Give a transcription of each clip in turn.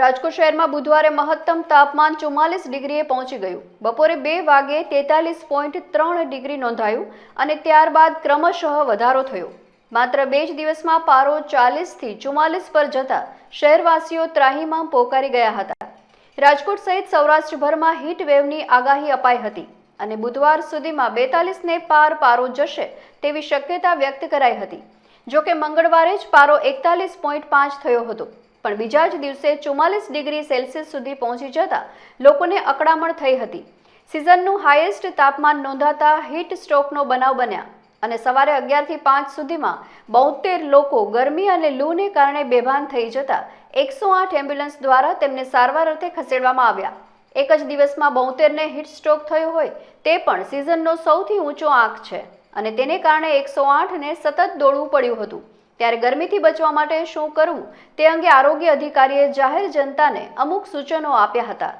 રાજકોટ શહેરમાં બુધવારે મહત્તમ તાપમાન ચુમ્માલીસ ડિગ્રીએ પહોંચી ગયું. બપોરે બે વાગે તેતાલીસ પોઈન્ટ ત્રણ ડિગ્રી નોંધાયું અને ત્યારબાદ ક્રમશઃ વધારો થયો. માત્ર બે જ દિવસમાં પારો ચાલીસથી ચુમ્માલીસ પર જતા શહેરવાસીઓ ત્રાહીમાં પોકારી ગયા હતા. રાજકોટ સહિત સૌરાષ્ટ્રભરમાં હીટ વેવની આગાહી અપાઈ હતી અને બુધવાર સુધીમાં બેતાલીસને પાર પારો જશે તેવી શક્યતા વ્યક્ત કરાઈ હતી. જોકે મંગળવારે જ પારો એકતાલીસ પોઈન્ટ પાંચ થયો હતો. પણ બીજા જ દિવસે ચુમ્માલીસ ડિગ્રી સેલ્સિયસ સુધી પહોંચી જતા લોકોને અકળામણ થઈ હતી. સિઝનનું હાઈએસ્ટ તાપમાન નોંધાતા હીટ સ્ટ્રોકનો બનાવ બન્યા અને સવારે અગિયારથી પાંચ સુધીમાં બોતેર લોકો ગરમી અને લૂને કારણે બેભાન થઈ જતા એકસો આઠ એમ્બ્યુલન્સ દ્વારા તેમને સારવાર અર્થે ખસેડવામાં આવ્યા. એક જ દિવસમાં બોતેરને હીટ સ્ટ્રોક થયો હોય તે પણ સિઝનનો સૌથી ઊંચો આંક છે અને તેને કારણે એકસો આઠને સતત દોડવું પડ્યું હતું. ત્યારે ગરમીથી બચવા માટે શું કરવું તે અંગે આરોગ્ય અધિકારીએ જાહેર જનતાને અમુક સૂચનો આપ્યા હતા.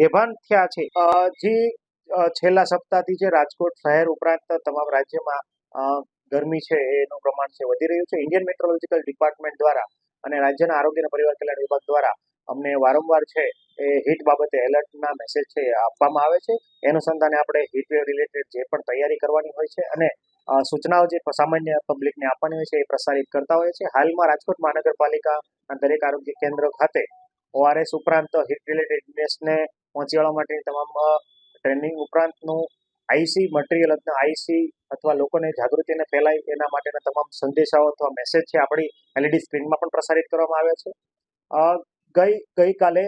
બેભાન થયા છે. જે છેલ્લા સપ્તાહથી જે રાજકોટ શહેર ઉપરાંત તમામ રાજ્યમાં ગરમી છે, એનું પ્રમાણ છે, વધી રહ્યું છે. ઇન્ડિયન મેટ્રોલોજીકલ ડિપાર્ટમેન્ટ દ્વારા અને રાજ્યના આરોગ્ય અને પરિવાર કલ્યાણ વિભાગ દ્વારા અમને વારંવાર છે, એ હીટ બાબતે એલર્ટના મેસેજ છે આપવામાં આવે છે. એનુસંધાને આપણે હીટ રિલેટેડ જે પણ તૈયારી કરવાની હોય છે અને સૂચનાઓ જે સામાન્ય પબ્લિકને આપવાની હોય છે એ પ્રસારિત કરતા હોય છે. હાલમાં રાજકોટ મહાનગરપાલિકાના દરેક આરોગ્ય કેન્દ્ર ખાતે ઓઆરએસ ઉપરાંત હિટ રિલેટેડ ઇલનેસને પહોંચી વળવા માટેની તમામ ટ્રેનિંગ ઉપરાંતનું આઈસી મટીરિયલ અથવા આઈસી અથવા લોકોને જાગૃતિને ફેલાય એના માટેના તમામ સંદેશાઓ અથવા મેસેજ છે આપણી એલઈડી સ્ક્રીનમાં પણ પ્રસારિત કરવામાં આવ્યા છે. ગઈ, ગઈકાલે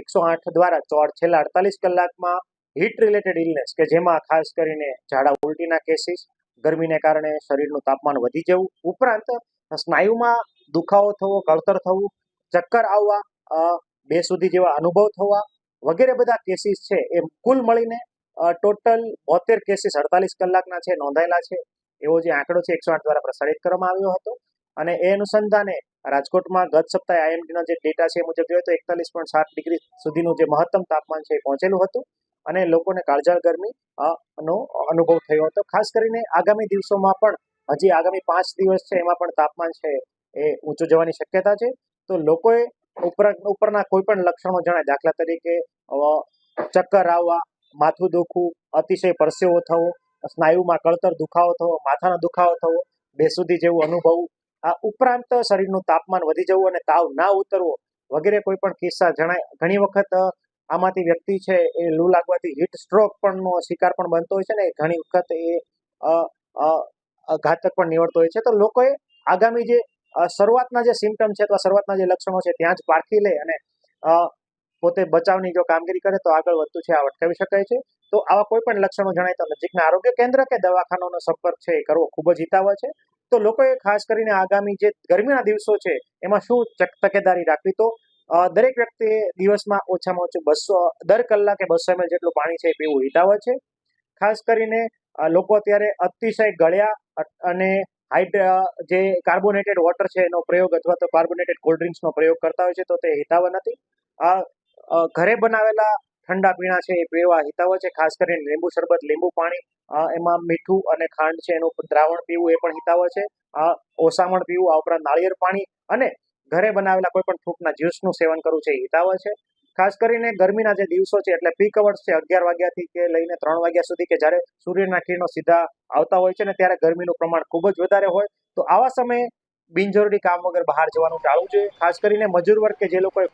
એકસો આઠ દ્વારા ચોર છેલ્લા અડતાલીસ કલાકમાં હીટ રિલેટેડ ઇલનેસ કે જેમાં ખાસ કરીને ઝાડા ઉલટીના કેસીસ ગરમીને કારણે શરીરનું તાપમાન વધી જવું. ઉપરાંત, સ્નાયુમાં દુખાવો થવો, કળતર થવું, ચક્કર આવવા બે સુધી જેવા અનુભવ થવા વગેરે બધા કેસીસ છે. એ કુલ મળીને ટોટલ બોતેર કેસીસ અડતાલીસ કલાકના છે, નોંધાયેલા છે. એવો જે આંકડો છે, એકસો આઠ દ્વારા પ્રસારિત કરવામાં આવ્યો હતો. અને એ અનુસંધાને રાજકોટમાં ગત સપ્તાહે આઈએમડીના જે ડેટા છે એ મુજબ જોઈએ તો એકતાલીસ પોઈન્ટ સાત ડિગ્રી સુધીનું જે મહત્તમ તાપમાન છે એ પહોંચેલું હતું. અને લોકોને કાળજાળ ગરમી નો અનુભવ થયો હતો. ખાસ કરીને આગામી દિવસોમાં પણ, હજી આગામી પાંચ દિવસ છે, એમાં પણ તાપમાન છે, એ ઊંચું જવાની શક્યતા છે. તો લોકોએ ઉપર, ઉપરના કોઈ પણ લક્ષણો જણાય. દાખલા તરીકે ચક્કર આવવા, માથું દુખવું, અતિશય પરસેવો થવો, સ્નાયુમાં કળતર દુખાવો થવો, માથાનો દુખાવો થવો બેસુધી જેવું અનુભવવું. આ ઉપરાંત શરીરનું તાપમાન વધી જવું અને તાવ ના ઉતરવો વગેરે કોઈ પણ કિસ્સા જણાય. ઘણી વખત આમાંથી વ્યક્તિ છે એ લૂ લાગવાથી હીટ સ્ટ્રોક પણ નો શિકાર પણ બનતો હોય છે ને ઘણી વખત એ ઘાતક પણ નીવડતો હોય છે. તો લોકોએ આગામી જે શરૂઆતના જે સિમ્ટમ છે અથવા શરૂઆતના જે લક્ષણો છે ત્યાં જ પારખી લે અને પોતે બચાવની જો કામગીરી કરે તો આગળ વધતું છે, આ અટકાવી શકાય છે. તો આવા કોઈ પણ લક્ષણો જણાય તો નજીકના આરોગ્ય કેન્દ્ર કે દવાખાનાનો સંપર્ક છે એ કરવો ખૂબ જ હિતાવહ છે. તો લોકોએ ખાસ કરીને આગામી જે ગરમીના દિવસો છે, એમાં શું તકેદારી રાખવી? તો દરેક વ્યક્તિએ દિવસમાં ઓછામાં ઓછું બસો દર કલાકે બસો એમએલ જેટલું પાણી છે એ પીવું હિતાવહ છે. ખાસ કરીને લોકો અત્યારે અતિશય ગળ્યા અને હાઇડ જે કાર્બોનેટેડ વોટર છે એનો પ્રયોગ અથવા તો કાર્બોનેટેડ કોલ્ડ ડ્રિંક્સનો પ્રયોગ કરતા હોય છે તો તે હિતાવહ નથી. આ ઘરે બનાવેલા ઠંડા પીણા છે એ પીવા હિતાવહ છે. ખાસ કરીને લીંબુ શરબત, લીંબુ પાણી એમાં મીઠું અને ખાંડ છે એનું દ્રાવણ પીવું એ પણ હિતાવહ છે. આ ઓસામણ પીવું, આ ઉપરાંત નાળિયેર પાણી અને ઘરે બનાવેલા કોઈ પણ ફ્રૂટના જ્યુસનું સેવન કરવું છે હિતાવહ છે. ખાસ કરીને ગરમીના જે દિવસો છે, એટલે પીક અવર્સ છે, અગિયાર વાગ્યાથી કે લઈને ત્રણ વાગ્યા સુધી કે જ્યારે સૂર્યના કિરણો સીધા આવતા હોય છે ને ત્યારે ગરમીનું પ્રમાણ ખૂબ જ વધારે હોય, તો આવા સમયે બિનજરૂરી કામ વગર બહાર જવાનું ટાળવું જોઈએ. ખાસ કરીને મજૂર વર્ગ કે જે લોકોએ